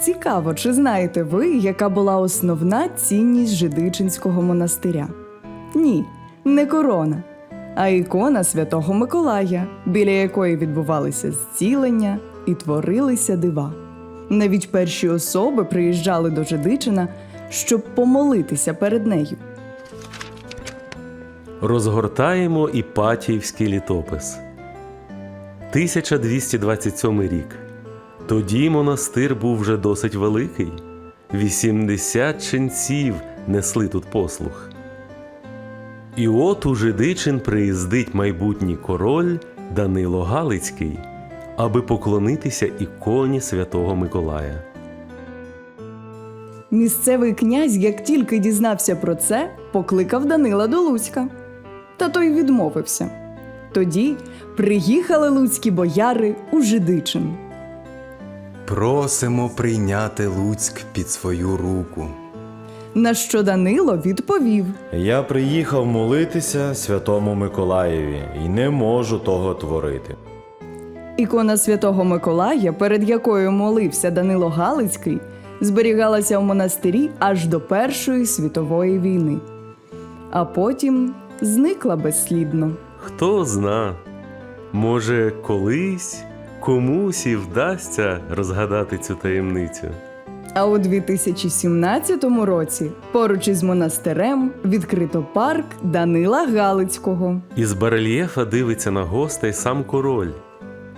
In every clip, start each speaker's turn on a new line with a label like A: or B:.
A: Цікаво, чи знаєте ви, яка була основна цінність Жидичинського монастиря? Ні, не корона, а ікона Святого Миколая, біля якої відбувалися зцілення і творилися дива. Навіть перші особи приїжджали до Жидичина, щоб помолитися перед нею.
B: Розгортаємо Іпатіївський літопис. 1227 рік. Тоді монастир був вже досить великий. 80 ченців несли тут послуг. І от у Жидичин приїздить майбутній король Данило Галицький, аби поклонитися іконі святого Миколая.
A: Місцевий князь, як тільки дізнався про це, покликав Данила до Луцька. Та той відмовився. Тоді приїхали луцькі бояри у Жидичин.
C: Просимо прийняти Луцьк під свою руку.
A: На що Данило відповів:
D: Я приїхав молитися святому Миколаєві і не можу того творити.
A: Ікона святого Миколая, перед якою молився Данило Галицький, зберігалася в монастирі аж до Першої світової війни, а потім зникла безслідно.
B: Хто зна, може, колись комусь і вдасться розгадати цю таємницю.
A: А у 2017 році поруч із монастирем відкрито парк Данила Галицького.
B: Із барельєфа дивиться на гостей сам король.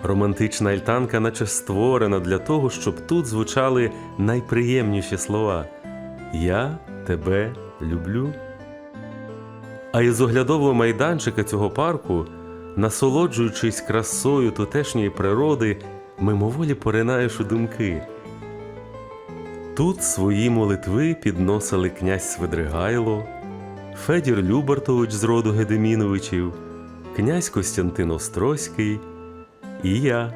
B: Романтична альтанка, наче створена для того, щоб тут звучали найприємніші слова Я тебе люблю. А із оглядового майданчика цього парку, насолоджуючись красою тутешньої природи, мимоволі поринаєш у думки. Тут свої молитви підносили князь Свидригайло, Федір Любартович з роду Гедеміновичів, князь Костянтин Острозький і я,